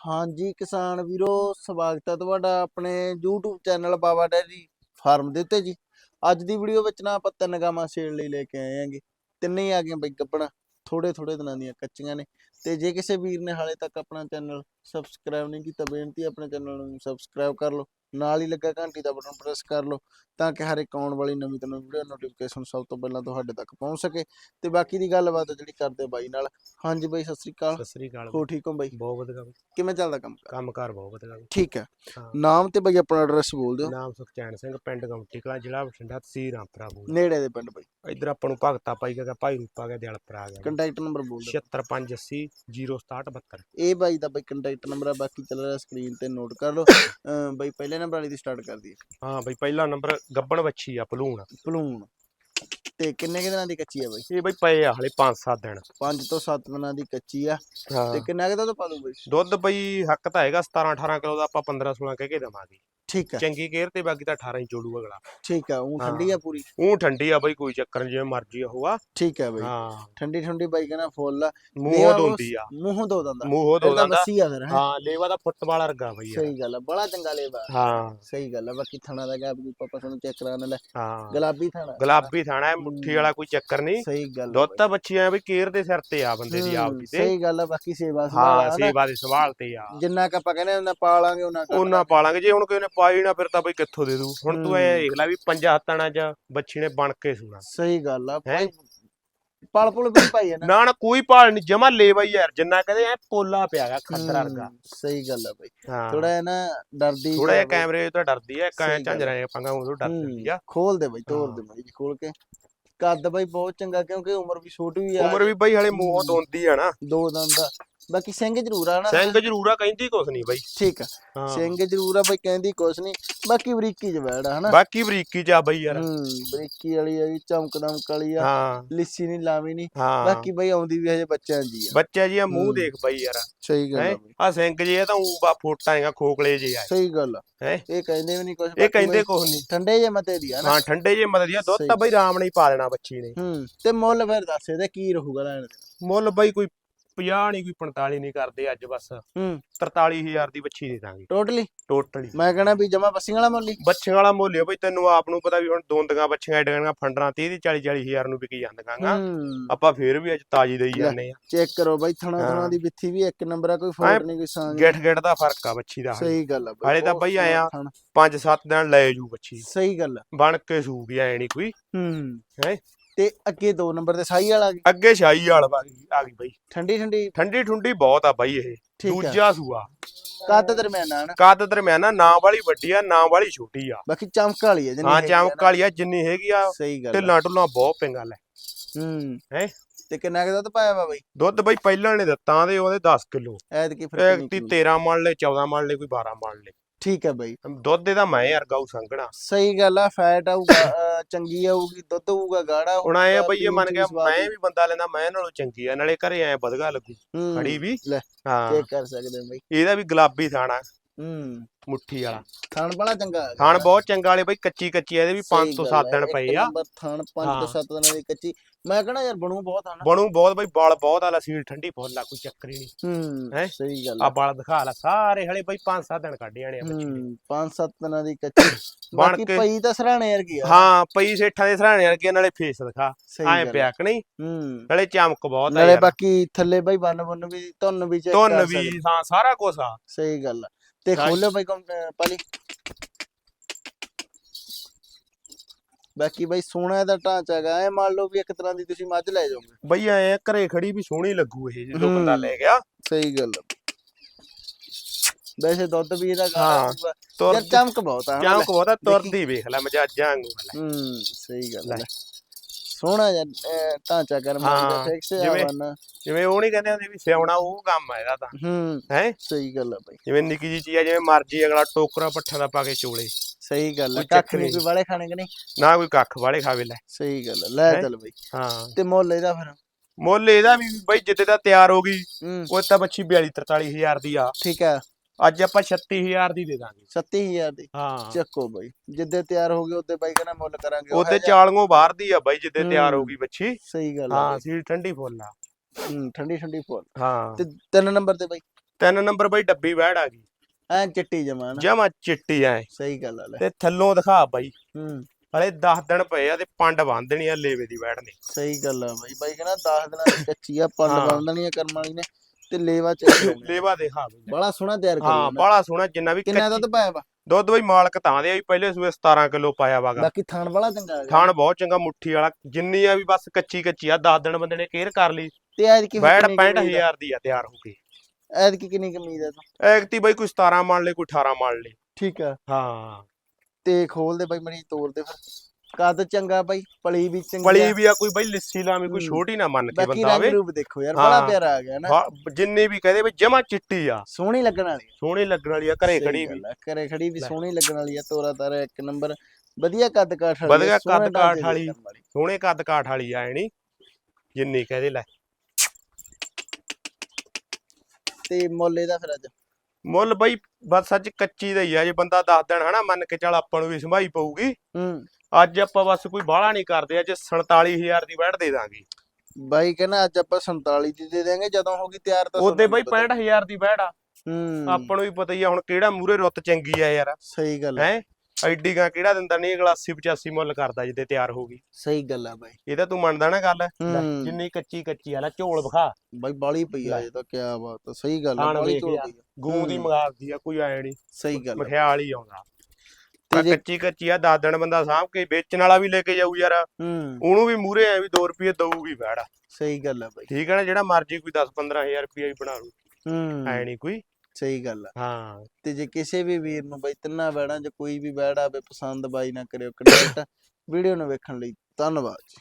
ਹਾਂਜੀ, ਕਿਸਾਨ ਵੀਰੋ, ਸਵਾਗਤ ਹੈ ਤੁਹਾਡਾ ਆਪਣੇ YouTube channel Baba dairy farm ਦੇ ਉੱਤੇ ਜੀ। ਅੱਜ ਦੀ ਵੀਡੀਓ ਵਿੱਚ ਨਾ ਆਪਾਂ ਤਿੰਨ ਗਾਵਾਂ ਸੇਲ ਲਈ ਲੈ ਕੇ ਆਏ ਆਂਗੇ ਤਿੰਨੇ ਹੀ ਆ ਗਈਆਂ ਬਈ ਗੱਬਣਾ। ਥੋੜੇ ਥੋੜੇ ਦਿਨਾਂ ਦੀਆਂ ਕੱਚੀਆਂ ਨੇ। ਤੇ ਜੇ ਕਿਸੇ ਵੀਰ ਨੇ ਹਾਲੇ ਤੱਕ ਆਪਣਾ ਚੈਨਲ ਸਬਸਕ੍ਰਾਈਬ ਨਹੀਂ ਕੀਤਾ, ਬੇਨਤੀ ਆਪਣੇ ਚੈਨਲ ਨੂੰ ਸਬਸਕ੍ਰਾਈਬ ਕਰ ਲਓ। ਨਾਲ ਹੀ ਲੱਗਾ ਘੰਟੀ ਦਾ ਬਟਨ ਪ੍ਰੈਸ ਕਰ ਲਓ ਤਾਂ ਕਿ ਹਰ ਇੱਕ ਆਉਣ ਵਾਲੀ ਨਵੀਂ ਤੋਂ ਨਵੀਂ ਵੀਡੀਓ ਨੋਟੀਫਿਕੇਸ਼ਨ ਸਭ ਤੋਂ ਪਹਿਲਾਂ ਤੁਹਾਡੇ ਤੱਕ ਪਹੁੰਚ ਸਕੇ। ਤੇ ਬਾਕੀ ਦੀ ਗੱਲਬਾਤ ਜਿਹੜੀ ਕਰਦੇ ਬਾਈ ਨਾਲ। ਹਾਂਜੀ ਬਾਈ ਸਤਿ ਸ੍ਰੀ ਅਕਾਲ। ਸਤਿ ਸ੍ਰੀ ਅਕਾਲ ਹੋ ਠੀਕ ਹੋ ਬਾਈ? ਬਹੁਤ ਵਧੀਆ ਕਿਵੇਂ ਚੱਲਦਾ ਕੰਮ ਕੰਮਕਾਰ ਬਹੁਤ ਵਧੀਆ। ਠੀਕ ਹੈ। ਨਾਮ ਤੇ ਬਈ ਆਪਣਾ ਐਡਰੈਸ ਬੋਲ ਦਿਓ। ਨਾਮ ਸੁਖਚੈਨ ਸਿੰਘ ਪਿੰਡ ਗਮਟੀ ਕਲਾਂ ਜ਼ਿਲ੍ਹਾ ਬਠਿੰਡਾ ਤਹਿਸੀਲ ਰਾਮਪੁਰਾ ਬੋਲ ਨੇੜੇ ਦੇ ਪਿੰਡ ਬਈ। ਇੱਧਰ ਆਪਾਂ ਨੂੰ ਭਗਤਾ ਪਾਈ ਗਿਆ ਭਾਈ ਰੂਪਾ ਗਿਆ ਦਿਲਪੁਰਾ ਆ ਗਿਆ ਕੰਟੈਕਟ ਨੰਬਰ ਬੋਲ ਦਿਓ। 76580 06772 ਇਹ ਬਾਈ ਦਾ ਬਈ ਕੰਟੈਕਟ ਨੰਬਰ ਆ ਬਾਕੀ ਚੱਲ ਰਿਹਾ ਸਕਰੀਨ ਤੇ ਨੋਟ ਕਰ ਲਓ। ਬਈ ਪਹਿਲੇ ਨੰਬਰ ਵਾਲੀ ਦੀ ਸਟਾਰਟ ਕਰ ਦਈਏ। ਹਾਂ ਬਈ ਪਹਿਲਾ ਨੰਬਰ ਗੱਬਣ ਵੱਛੀ ਆ ਭਲੂਣ ਭਲੂਣ ਤੇ ਕਿੰਨੇ ਕੁ ਦਿਨਾਂ ਦੀ ਕੱਚੀ ਆ ਬਈ? ਇਹ ਬਈ ਪਏ ਆ ਹਲੇ 5-7 ਦਿਨ। 5 ਤੋਂ 7 ਦਿਨਾਂ ਦੀ ਕੱਚੀ ਆ। ਤੇ ਕਿੰਨਾ ਕੁ ਦੁੱਧ ਪਾ ਦੂ ਬਈ? ਦੁੱਧ ਬਈ ਹੱਕ ਤਾਂ ਹੈਗਾ 17-18 ਕਿਲੋ ਦਾ ਆਪਾਂ 15-16 ਕਹਿ ਕੇ ਦੇਵਾਂਗੇ। ਠੀਕ ਆ ਚੰਗੀ ਕੇਅਰ ਤੇ ਬਾਕੀ ਤਾਂ 18 ਹੀ ਜੋੜੂ ਅਗਲਾ। ਠੀਕ ਆ ਉਹ ਠੰਡੀ ਆ ਪੂਰੀ? ਉਹ ਠੰਡੀ ਆ ਬਈ ਕੋਈ ਚੱਕਰ ਜਿਵੇਂ ਮਰਜ਼ੀ ਹੋਆ ਠੀਕ ਆ ਬਈ। ਹਾਂ। ਠੰਡੀ ਠੰਡੀ ਬਾਈ ਕਹਿੰਦਾ ਫੁੱਲ ਮੂੰਹੋਂ ਦੋਂਦੀ ਆ। ਮੂੰਹੋਂ ਦੋ ਦੰਦਾ। ਮੂੰਹੋਂ ਤਾਂ ਦੋਂਦਾ। ਬੱਸੀ ਆ ਫਿਰ ਹੈਂ। ਹਾਂ ਲੇਵਾ ਦਾ ਫੁੱਟਬਾਲ ਵਰਗਾ ਬਈ। ਸਹੀ ਗੱਲ ਆ ਬੜਾ ਚੰਗਾ ਲੇਵਾ। ਹਾਂ। ਸਹੀ ਗੱਲ ਆ ਬਾਕੀ ਥਣਾ ਦਾ ਗੈਪ ਵੀ ਪਾਪਾ ਤੁਹਾਨੂੰ ਚੈੱਕ ਕਰਾਉਣ ਲੈ ਹਾਂ। ਗੁਲਾਬੀ ਥਣਾ। ਗੁਲਾਬੀ ਥਾਣਾ ਹੈ ਮੁੱਠੀ ਵਾਲਾ ਕੋਈ ਚੱਕਰ ਨਹੀਂ ਸਹੀ ਗੱਲ ਆ ਦੁੱਧ ਬਾਈ। ਤਾਂ ਬੱਚੀਆਂ ਵੀ ਕੇਅਰ ਦੇ ਸਿਰ ਤੇ ਆ ਬੰਦੇ ਦੀ ਆਪ ਹੂੰ, ਦੀ ਤੇ। ਸਹੀ ਗੱਲ ਆ ਬਾਕੀ ਸੇਵਾ ਹਾਂ ਸੰਭਾਲ ਨਾ। ਸੇਵਾ ਦੀ ਸੰਭਾਲ ਤੇ ਆ। ਜਿੰਨਾ ਕ ਆਪਾਂ ਕਹਿੰਦੇ ਉਹਨਾਂ ਪਾਲਾਂਗੇ ਉਹਨਾਂ ਉਹਨਾਂ ਪਾਲਾਂਗੇ। ਜੇ ਹੁਣ ਕਿਸੇ ਨੇ ਪਾਈ ਨਾ ਫਿਰ ਤਾਂ ਬਈ ਕਿੱਥੋਂ ਦੇ ਦੂ ਹੁਣ ਤੂੰ ਐ ਹੂੰ। ਦੇਖ ਲੈ ਵੀ ਪੰਜਾਂ ਹੱਥਾਂ ਚ ਬੱਚੀ ਨੇ ਬਣ ਕੇ ਸੁਣਾ। ਸਹੀ ਗੱਲ ਆ ਹੈਂ? ਭਾਈ ਪਲ ਪੁਲ ਵੀ ਭਾਈ ਹੈ ਨਾ ਨਾ ਨਾ ਕੋਈ ਪਾਲ ਨਹੀਂ ਜਮਾ ਲੈ ਬਈ ਯਾਰ ਜਿੰਨਾ ਕਹਿੰਦੇ ਐ ਪੋਲਾ ਪਿਆਗਾ ਖੱਦਰ ਵਰਗਾ ਹੂੰ, ਸਹੀ ਗੱਲ ਆ ਭਾਈ ਹਾਂ। ਥੋੜਾ ਨਾ ਡਰਦੀ ਥੋੜਾ ਜਿਹਾ। ਕੈਮਰੇ ਤੋਂ ਡਰਦੀ ਐ ਕਾਂ ਝੰਜਰਾਂ ਪੰਗਾ ਉਹ ਡਰਦੀ ਆ ਹੂੰ, ਖੋਲ ਦੇ ਬਾਈ ਤੋੜ ਹਾਂ। ਦੇ ਬਾਈ ਜੀ ਖੋਲ ਕੇ। ਕੱਦ ਬਾਈ ਬਹੁਤ ਚੰਗਾ ਕਿਉਂਕਿ ਉਮਰ ਵੀ ਛੋਟੀ ਵੀ ਆ। ਉਮਰ ਵੀ ਬਈ ਹਲੇ ਮੂੰਹੋਂ ਹੂੰ। ਦੋਂਦੀ ਆ ਨਾ। ਦੋ ਦੰਦ ਦਾ ਬਾਕੀ ਸਿੰਘ ਜ਼ਰੂਰ ਆ ਨਾ। ਸਿੰਘ ਜ਼ਰੂਰ ਆ ਕਹਿੰਦੀ ਕੁਛ ਨਹੀਂ ਬਈ। ਠੀਕ ਆ। ਹਾਂ। ਸਿੰਘ ਜ਼ਰੂਰ ਆ ਬਾਈ ਕਹਿੰਦੀ ਕੁਛ ਨਹੀਂ ਬਾਕੀ ਬਰੀਕੀ ਚ ਬੈੜ ਆ ਹਨਾ। ਬਾਕੀ ਬਰੀਕੀ ਚ ਆ ਬਈ ਯਾਰ। ਹੂੰ ਬਰੀਕੀ ਵਾਲੀ ਆ ਵੀ ਚਮਕ ਦਮਕ ਵਾਲੀ ਆ। ਹਾਂ। ਲਿੱਸੀ ਨਹੀਂ ਲਾਵੀ ਨਹੀਂ ਹਾਂ। ਬਾਕੀ ਬਾਈ ਆਉਂਦੀ ਵੀ ਹਜੇ ਬੱਚਿਆਂ ਦੀ ਆ। ਬੱਚਾ ਜੀ ਆ ਮੂੰਹ ਹੂੰ। ਦੇਖ ਬਈ ਯਾਰ। ਸਹੀ ਗੱਲ ਹੈ? ਆ ਬਾਈ। ਆ ਸਿੰਘ ਜੇ ਆ ਤਾਂ ਉਹ ਬਾ ਫੋਟਾਂ ਹੈਗਾ ਖੋਖਲੇ ਜੇ ਆ ਸਹੀ ਗੱਲ ਆ। ਹੈਂ? ਇਹ ਕਹਿੰਦੇ ਵੀ ਨਹੀਂ ਕੁਛ ਇਹ ਬਾਕੀ ਕਹਿੰਦੇ ਬਾਈ ਕੁਛ ਨਹੀਂ ਠੰਡੇ ਜੇ ਮਤੇ ਦੀ ਆ ਨਾ। ਹਾਂ ਠੰਡੇ ਜੇ ਮਦਰੀਆ ਦੁੱਧ ਸਹੀ। ਤਾਂ ਬਈ ਰਾਮ ਨਹੀਂ ਪਾ ਦੇਣਾ ਬੱਚੀ ਨੇ। ਹੂੰ ਤੇ ਮੁੱਲ ਫਿਰ ਦੱਸ ਇਹਦਾ ਕੀ ਰਹੂਗਾ ਲੈਣ ਦੇ। ਮੁੱਲ ਬਈ ਕੋਈ 50 ਨਹੀਂ ਕੋਈ 45 ਨਹੀਂ ਕਰਦੇ ਅੱਜ ਬਸ ਹੂੰ 43000 ਦੀ ਬੱਚੀ ਦੇ ਦਾਂਗੇ ਟੋਟਲੀ ਟੋਟਲੀ ਮੈਂ ਕਹਣਾ ਵੀ ਜਮਾ ਬੱਸੀਆਂ ਵਾਲਾ ਮੁੱਲ ਹੀ ਬੱਚਿਆਂ ਵਾਲਾ ਮੁੱਲ ਹੀ ਬਈ ਤੈਨੂੰ ਆਪ ਨੂੰ ਪਤਾ ਵੀ ਹੁਣ ਦੋਂਦੀਆਂ ਬੱਚੀਆਂ ਐਡੀਆਂ ਫੰਡਰਾਂ 30 ਦੀ 40 40000 ਨੂੰ ਵਿਕੀ ਜਾਂਦੀਆਂ ਹੂੰ ਆਪਾਂ ਫੇਰ ਵੀ ਅੱਜ ਤਾਜੀ ਦੇਈ। ਜਾਂਦੇ ਆ ਚੈੱਕ ਕਰੋ ਬਾਈ ਥਣਾ ਹਾਂ। ਥਣਾ ਦੀ ਵਿੱਥੀ ਵੀ ਇੱਕ ਨੰਬਰ ਆ ਕੋਈ ਐਂ ਫੋਟ ਨਹੀਂ ਕੋਈ ਸਾਂਝ ਨੀ। ਗਿੱਠ ਗਿੱਠ ਦਾ ਫ਼ਰਕ ਆ ਬੱਚੀ ਦਾ ਸਹੀ ਗੱਲ ਆ ਹਾਲੇ ਤਾਂ ਬਹੁਤ ਬਾਈ ਆਏ ਆ। ਸੋਹਣਾ ਥਣ। 5-7 ਦਿਨ ਲੈ ਜੂ ਬੱਚੀ ਸਹੀ ਗੱਲ ਆ ਬਣ ਕੇ ਸੂਗੀ ਐ ਨਹੀਂ ਕੋਈ ਹੂੰ ਹੈਂ? ਤੇ ਅੱਗੇ ਦੋ ਨੰਬਰ ਤੇ ਸਾਈ ਵਾਲਾ ਆ ਗਈ। ਅੱਗੇ ਸ਼ਾਹੀ ਵਾਲ ਆ ਗਈ ਆ ਗਈ ਬਈ। ਠੰਡੀ ਠੰਡੀ। ਠੰਡੀ ਠੁੰਡੀ ਬਹੁਤ ਆ ਬਾਈ ਇਹ। ਠੀਕ ਆ। ਦੂਜਾ ਸੂਆ। ਕੱਦ ਦਰਮਿਆਨਾ ਨਾ ਕੱਦ ਦਰਮਿਆਨਾ ਨਾ ਵਾਲੀ ਵੱਡੀ ਆ ਨਾ ਵਾਲੀ ਛੋਟੀ ਆ। ਬਾਕੀ ਚਮਕ ਵਾਲੀ ਹੈ ਜਿੰਨੀ ਹਾਂ ਹੈਗੀ ਆ ਚਮਕ ਵਾਲੀ ਆ ਜਿੰਨੀ ਹੈਗੀ ਆ। ਸਹੀ ਗੱਲ ਆ। ਢਿੱਲਾਂ ਢੁੱਲਾਂ ਬਹੁਤ ਪਿੰਗਾ ਲੈ। ਹੂੰ। ਹੈਂ? ਤੇ ਕਿੰਨਾ ਕੁ ਦੁੱਧ ਪਾਇਆ ਵਾ ਬਾਈ? ਦੁੱਧ ਬਈ ਪਹਿਲਾਂ ਨੇ ਦਿੱਤਾ ਤੇ ਉਹਦੇ 10 ਕਿਲੋ। ਐਤਕੀ ਫਿਰ ਕਿੰਨੀ? 13 ਮਣ ਲੈ 14 ਮਣ ਲੈ ਕੋਈ 12 ਮਣ ਲੈ। ਠੀਕ ਹੈ ਬਾਈ। ਦੁੱਧ ਇਹਦਾ ਮੈਂ ਵਰਗਾ ਉਹ ਸੰਘਣਾ। ਸਹੀ ਗੱਲ ਆ ਫੈਟ ਆਊਗਾ ਚੰਗੀ ਆਊਗੀ ਦੁੱਧ ਆਊਗਾ ਗਾੜਾ ਹੁਣ ਆਏ ਆ ਬਈ ਇਹ ਮੰਨ ਗਿਆ ਮੈਂ ਵੀ ਬੰਦਾ ਲੈਂਦਾ ਮੈਂ ਨਾਲੋਂ ਚੰਗੀ ਆ ਨਾਲੇ ਘਰੇ ਐ ਵਧਗਾ ਲੱਗੂ। ਖੜੀ ਵੀ। ਲੈ ਹਾਂ। ਚੈੱਕ ਕਰ ਸਕਦੇ ਬਾਈ। ਇਹਦਾ ਵੀ ਗੁਲਾਬੀ ਥਾਣਾ। ਹੂੰ। ਮੁੱਠੀ ਵਾਲਾ। ਥਣ ਬੜਾ ਚੰਗਾ ਹੈਗਾ। ਥਾਣ। ਬਹੁਤ ਚੰਗਾ ਵਾਲੇ ਬਈ ਕੱਚੀ ਕੱਚੀ ਆ, ਇਹਦੇ ਵੀ 5 ਸਹੀ ਤੋਂ ਗੱਲ 7 ਆ, ਦਿਨ ਇੱਕ ਪਏ ਆ। ਨੰਬਰ ਥਣ 5 ਤੋਂ ਹਾਂ। 7 ਦਿਨਾਂ ਦੀ ਕੱਚੀ। ਮੈਂ ਕਹਣਾ ਯਾਰ ਬਣੂ ਬਹੁਤ ਆ ਨਾ। ਬਣੂ ਬਹੁਤ ਬਈ ਬਲ ਬਹੁਤ ਆਲਾ ਸੀਲ ਠੰਡੀ ਫੁੱਲ ਆ ਕੋਈ ਚੱਕਰ ਹੀ ਨਹੀਂ। ਹੂੰ ਹੈਂ? ਸਹੀ ਗੱਲ ਆ। ਬਲ ਦਿਖਾ ਲੈ ਸਾਰੇ ਹਲੇ ਬਈ 5-7 ਦਿਨ ਕੱਢ ਜਾਣੇ ਆ ਬੱਚੇ ਨੇ ਹੂੰ 5-7 ਦਿਨਾਂ ਦੀ ਕੱਚੀ। ਬਣ ਬਾਕੀ ਕੇ ਪਈ ਤਾਂ ਸਰਾਣੇ ਵਰਗੀ ਆ। ਹਾਂ ਪਈ ਸੇਠਾਂ ਦੇ ਸਰਾਣੇ ਵਰਗੇ ਨਾਲੇ ਫੇਸ ਦਿਖਾ। ਸਹੀ ਐ ਗੱਲ ਆ। ਪਿਆ ਕਿ ਨਹੀਂ? ਹੂੰ। ਨਾਲੇ ਚਮਕ ਬਹੁਤ ਆ ਨਾਲੇ ਯਾਰ। ਬਾਕੀ ਥੱਲੇ ਬਾਈ ਬੰਨ ਬੰਨ ਵੀ ਧੁੰਨ ਵੀ ਚੈੱਕ ਧੁੰਨ ਕਰ ਵੀ ਹਾਂ ਸਾਰਾ ਕੁਝ ਆ। ਸਹੀ ਗੱਲ ਆ। ਤੇ ਖੋਲੋ ਬਾਈ ਕੰਮ ਪਾਲੀ। ਬਾਕੀ ਬਾਈ ਸੋਹਣਾ ਇਹਦਾ ਢਾਂਚਾ ਹੈਗਾ ਐ ਮੰਨ ਲਓ ਵੀ ਇੱਕ ਤਰ੍ਹਾਂ ਦੀ ਤੁਸੀਂ ਮੱਝ ਲੈ ਜਾਓਗੇ। ਬਈ ਐ ਘਰੇ ਖੜੀ ਵੀ ਸੋਹਣੀ ਲੱਗੂ ਇਹ ਜਦੋਂ ਬੰਦਾ। ਲੈ ਗਿਆ। ਸਹੀ ਗੱਲ ਵੈਸੇ ਦੁੱਧ ਵੀ ਇਹਦਾ ਹੋਊਗਾ। ਤੁਰ ਚਮਕ ਬਹੁਤ ਆ। ਚਮਕ ਬਹੁਤ ਆ ਤੁਰਦੀ ਵੇਖ ਲੈ ਮਜਾਜਾਂ ਵਾਂਗੂ ਹੂੰ ਸਹੀ ਗੱਲ। ਹੈ ਸੋਹਣਾ ਜਿਹਾ ਅਹ, ਢਾਂਚਾ ਕਰਮ ਹਾਂ, ਫਿਕਸ ਜਿਵੇਂ- ਆਵਾਨਾ ਜਿਵੇਂ ਉਹ ਨਹੀਂ ਕਹਿੰਦੇ ਹੁੰਦੇ ਵੀ ਸਿਆਉਣਾ ਉਹ ਕੰਮ ਆ ਇਹਦਾ ਤਾਂ। ਹੂੰ ਹੈ? ਸਹੀ ਗੱਲ ਆ ਬਾਈ। ਜਿਵੇਂ ਨਿੱਕੀ ਜੀ ਚੀਜ਼ ਆ ਜਿਵੇਂ ਮਰਜ਼ੀ ਅਗਲਾ ਟੋਕਰਾ ਪੱਠਾ ਦਾ ਪਾ ਕੇ ਚੋਲੇ। ਸਹੀ ਗੱਲ ਹੈ ਕੋਈ ਕੱਖ ਚੱਕਰ ਨਹੀਂ ਨੀ। ਕੋਈ ਵਾਲੇ ਖਾਣੇ ਕਿ ਨਹੀਂ? ਨਾ ਕੋਈ ਕੱਖ ਵਾਲੇ ਖਾਵੇ ਲੈ। ਸਹੀ ਗੱਲ ਹੈ ਲੈ ਹੈਂ? ਚੱਲ ਬਾਈ। ਹਾਂ। ਤੇ ਮੁੱਲ ਇਹਦਾ ਫਿਰ? ਮੁੱਲ ਇਹਦਾ ਵੀ ਬਈ ਜਿੱਦੇ ਦਾ ਤਿਆਰ ਹੋ ਗਈ ਹੂੰ। ਉਹ ਤਾਂ ਬੱਚੀ 42 43 ਹਜ਼ਾਰ ਦੀ ਆ। ਠੀਕ ਹੈ ਅੱਜ ਆਪਾਂ 36000 ਦੀ ਦੇ ਦਾਂਗੇ। 37000 ਦੀ? ਹਾਂ। ਚੱਕੋ ਬਾਈ। ਜਿੱਦੇ ਤਿਆਰ ਹੋ ਗਏ ਉਹਦੇ ਬਾਈ ਕਹਿੰਦਾ ਮੁੱਲ ਕਰਾਂਗੇ। ਉਹ ਉਹਦੇ ਚਾਲਗੋਂ ਬਾਹਰ ਦੀ ਆ ਬਾਈ ਜਿੱਦੇ ਤਿਆਰ ਹੋ। ਗਈ ਬੱਚੀ। ਸਹੀ ਗੱਲ ਹਾਂ ਬਾਈ। ਸੀ ਠੰਡੀ ਫੁੱਲ ਆ। ਹੂੰ ਠੰਡੀ ਠੰਡੀ ਫੁੱਲ। ਹਾਂ। ਤੇ ਤਿੰਨ ਨੰਬਰ ਤੇ ਬਾਈ? ਤਿੰਨ ਨੰਬਰ ਬਾਈ ਡੱਬੀ ਵੈੜ ਆ ਗਈ। ਐ ਚਿੱਟੀ ਜਮਾ ਨਾ। ਜਮਾ ਚਿੱਟੀ ਐ। ਸਹੀ ਗੱਲ ਆ ਲੈ। ਤੇ ਥੱਲੋਂ ਦਿਖਾ ਬਾਈ। ਹੂੰ। ਹਲੇ 10 ਦਿਨ ਪਏ ਆ ਤੇ ਪੰਡ ਬੰਨ ਦੇਣੀ ਆ ਲੇਵੇ ਦੀ ਨੇ। ਸਹੀ ਗੱਲ ਆ ਬਾਈ। ਬਾਈ ਕਹਿੰਦਾ 10 ਦਿਨਾਂ ਦੀ ਕੱਚੀ ਆ ਪੰਡ ਹਾਂ। ਬੰਨ ਦੇਣੀ ਆ ਕਰਮ ਵਾਲੀ ਨੇ। ਤੇ ਲੇਵਾ ਚ ਲੇਵਾ ਦੇ ਹਾਂ। ਬਈ ਬੜਾ ਸੋਹਣਾ ਤਿਆਰ ਹਾਂ ਕਰਿਆ ਬਾਲਾ ਸੋਹਣਾ ਜਿੰਨਾ ਵੀ ਕਿੰਨਾ ਕੱਚੀ- ਦੁੱਧ ਪਾਇਆ ਵਾ? ਦੁੱਧ ਬਈ ਮਾਲਕ ਤਾਂ ਦੇ ਆ ਵੀ ਪਹਿਲੇ ਸੂਏ 17 ਕਿਲੋ ਪਾਇਆ ਵਾਗਾ। ਬਾਕੀ ਥਣ ਵਾਲਾ ਚੰਗਾ ਗਿਆ ਥਾਣ ਬਹੁਤ ਚੰਗਾ ਮੁੱਠੀ ਵਾਲਾ। ਜਿੰਨੀ ਆ ਵੀ ਬਸ ਕੱਚੀ ਕੱਚੀ ਆ 10 ਦਿਨ ਬੰਦੇ ਨੇ ਕੇਅਰ ਕਰ ਲਈ। ਤੇ ਐਦ ਕੀ ਵੈੜ 65000 ਦੀ ਆ ਤਿਆਰ ਹੋ ਕੇ। ਐਦ ਕੀ ਕਿੰਨੀ ਆ ਤੂੰ ਐਕਤੀ ਬਈ ਕੋਈ 17 ਮੰਨ ਲੈ ਕੋਈ 18 ਮੰਨ ਲੈ ਠੀਕ ਆ। ਹਾਂ। ਤੇ ਖੋਲ ਦੇ ਬਾਈ ਮੜੀ ਤੋੜ ਦੇ ਫਿਰ। ਕੱਦ ਚੰਗਾ ਬਾਈ ਪਲੀ ਵੀ ਚੰਗੀ ਪਲੀ। ਵੀ ਆ ਕੋਈ ਬਈ ਲਿੱਸੀ ਲਾਵੀਂ ਕੋਈ। ਛੋਟੀ ਨਾ ਮੰਨ ਕੇ ਬੰਦਾ ਆਵੇ ਰੂਪ ਦੇਖੋ ਯਾਰ ਬੜਾ। ਪਿਆਰਾ ਆ ਗਿਆ ਨਾ ਜਿੰਨੀ ਵੀ ਕਹਦੇ ਬਈ ਜਮਾ ਚਿੱਟੀ ਆ ਸੋਹਣੀ ਲੱਗਣ ਵਾਲੀ। ਸੋਹਣੀ ਲੱਗਣ ਵਾਲੀ ਆ ਘਰੇ ਖੜੀ ਵੀ ਘਰੇ ਖੜੀ ਵੀ। ਸੋਹਣੀ ਲੱਗਣ ਵਾਲੀ ਆ ਤੋਰਾ ਤਾਰਾ ਇੱਕ ਨੰਬਰ ਵਧੀਆ ਕੱਦ ਕਾਠ ਵਾਲੀ ਵਧੀਆ ਕੱਦ ਕਾਠ ਦੀ ਵਾਲੀ। ਸੋਹਣੇ ਕੱਦ ਕਾਠ ਵਾਲੀ ਆ ਐਣੀ ਜਿੰਨੀ ਕਹਦੇ ਲੈ ਤੇ ਮੁੱਲ ਇਹਦਾ ਫਿਰ ਅੱਜ ਮੁੱਲ ਬਈ ਬਸ ਅੱਜ ਕੱਚੀ ਦਾ ਹੀ ਆ ਜੇ ਬੰਦਾ ਦੱਸ ਦੇਣ ਹਨਾ ਮੰਨ ਕੇ ਚੱਲ ਆਪਾਂ ਨੂੰ ਵੀ ਸੰਭਾਈ ਪਊਗੀ ਹੂੰ ਅੱਜ ਆਪਾਂ ਬਸ ਕੋਈ ਬਾਹਲਾ ਨਹੀਂ ਕਰਦੇ ਅੱਜ 47000 ਦੀ ਵੈਟ ਦੇ ਦਾਂਗੇ। ਬਾਈ ਕਹਿੰਦਾ ਅੱਜ ਆਪਾਂ 47 ਦੀ ਦੇ ਦੇਾਂਗੇ ਜਦੋਂ ਹੋਗੀ ਤਿਆਰ ਤਾਂ ਉਹਦੇ ਬਈ ਪਤਾ। 65000 ਦੀ ਵੈਟ ਆ। ਹੂੰ। ਆਪਾਂ ਨੂੰ ਵੀ ਪਤਾ ਹੀ ਆ ਹੁਣ ਕਿਹੜਾ ਮੂਰੇ ਰੁੱਤ ਚੰਗੀ ਆ ਯਾਰ। ਸਹੀ ਗੱਲ ਹੈ? ਐਡੀ ਗਾ ਕਿਹੜਾ ਦਿੰਦਾ ਨਹੀਂ ਅਗਲਾ 80 85 ਮੁੱਲ ਕਰਦਾ ਜਿੱਦੇ ਤਿਆਰ ਹੋਊਗੀ ਸਹੀ ਗੱਲ ਆ ਬਾਈ। ਇਹ ਤਾਂ ਤੂੰ ਮੰਨਦਾ ਨਾ ਗੱਲ? ਹੂੰ। ਜਿੰਨੀ ਕੱਚੀ ਕੱਚੀ ਆ ਲੈ ਝੋਲ ਵਿਖਾ। ਬਾਈ ਬਾਲੀ ਪਈ ਆ ਤਾਂ ਕੀ ਬਾਤ ਸਹੀ ਗੱਲ ਆ ਬਾਲੀ। ਝੋਲਦੀ ਆ। ਗੂੰ ਦੀ ਹੂੰ। ਮੰਗਾਦੀ ਆ ਕੋਈ ਆਏ ਨਹੀਂ ਸਹੀ ਗੱਲ ਆ। ਮਖਿਆਲ ਹੀ ਆਉਂਦਾ। ਤੇ ਜੇ ਕੱਚੀ ਕੱਚੀ ਆ ਦਸ ਦਿਨ ਬੰਦਾ ਸਾਂਭ ਕੇ ਵੇਚਣ ਵਾਲਾ ਵੀ ਲੈ ਕੇ ਜਾਊ ਯਾਰ। ਹੂੰ। ਉਹਨੂੰ ਵੀ ਮੂਰੇ ਐ ਵੀ 2 ਰੁਪਏ ਦਊਗੀ ਵੈੜ ਸਹੀ ਗੱਲ ਆ ਬਾਈ। ਠੀਕ ਹੈ ਨਾ ਜਿਹੜਾ ਮਰਜ਼ੀ ਕੋਈ 10 15000 ਰੁਪਏ ਵੀ ਬਣਾ ਲੂ ਹੂੰ। ਐ ਨਹੀਂ ਕੋਈ। ਸਹੀ ਗੱਲ ਆ। ਹਾਂ। ਤੇ ਜੇ ਕਿਸੇ ਵੀ ਵੀਰ ਨੂੰ ਬਾਈ ਤਿੰਨਾਂ ਵੈੜਾਂ 'ਚ ਕੋਈ ਵੀ ਵੈੜ ਆਵੇ ਪਸੰਦ ਬਾਈ ਨਾ ਕਰਿਓ ਕਨੈਕਟ ਵੀਡੀਓ ਨੂੰ ਵੇਖਣ ਲਈ ਧੰਨਵਾਦ ਜੀ।